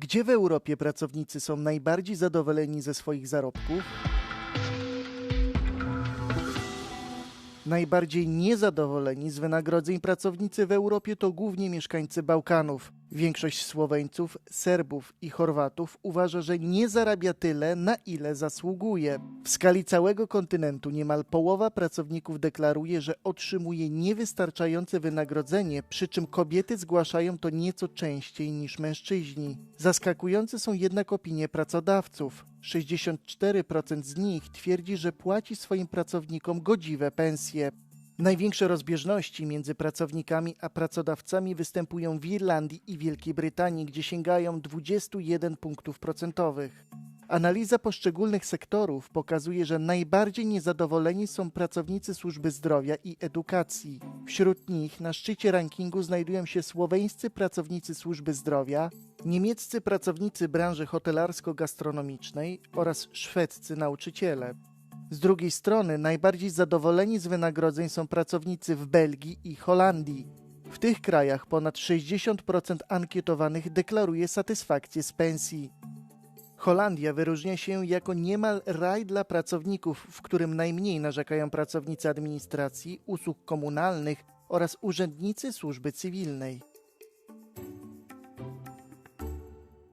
Gdzie w Europie pracownicy są najbardziej zadowoleni ze swoich zarobków? Najbardziej niezadowoleni z wynagrodzeń pracownicy w Europie to głównie mieszkańcy Bałkanów. Większość Słoweńców, Serbów i Chorwatów uważa, że nie zarabia tyle, na ile zasługuje. W skali całego kontynentu niemal połowa pracowników deklaruje, że otrzymuje niewystarczające wynagrodzenie, przy czym kobiety zgłaszają to nieco częściej niż mężczyźni. Zaskakujące są jednak opinie pracodawców. 64% z nich twierdzi, że płaci swoim pracownikom godziwe pensje. Największe rozbieżności między pracownikami a pracodawcami występują w Irlandii i Wielkiej Brytanii, gdzie sięgają 21 punktów procentowych. Analiza poszczególnych sektorów pokazuje, że najbardziej niezadowoleni są pracownicy służby zdrowia i edukacji. Wśród nich na szczycie rankingu znajdują się słoweńscy pracownicy służby zdrowia, niemieccy pracownicy branży hotelarsko-gastronomicznej oraz szwedzcy nauczyciele. Z drugiej strony najbardziej zadowoleni z wynagrodzeń są pracownicy w Belgii i Holandii. W tych krajach ponad 60% ankietowanych deklaruje satysfakcję z pensji. Holandia wyróżnia się jako niemal raj dla pracowników, w którym najmniej narzekają pracownicy administracji, usług komunalnych oraz urzędnicy służby cywilnej.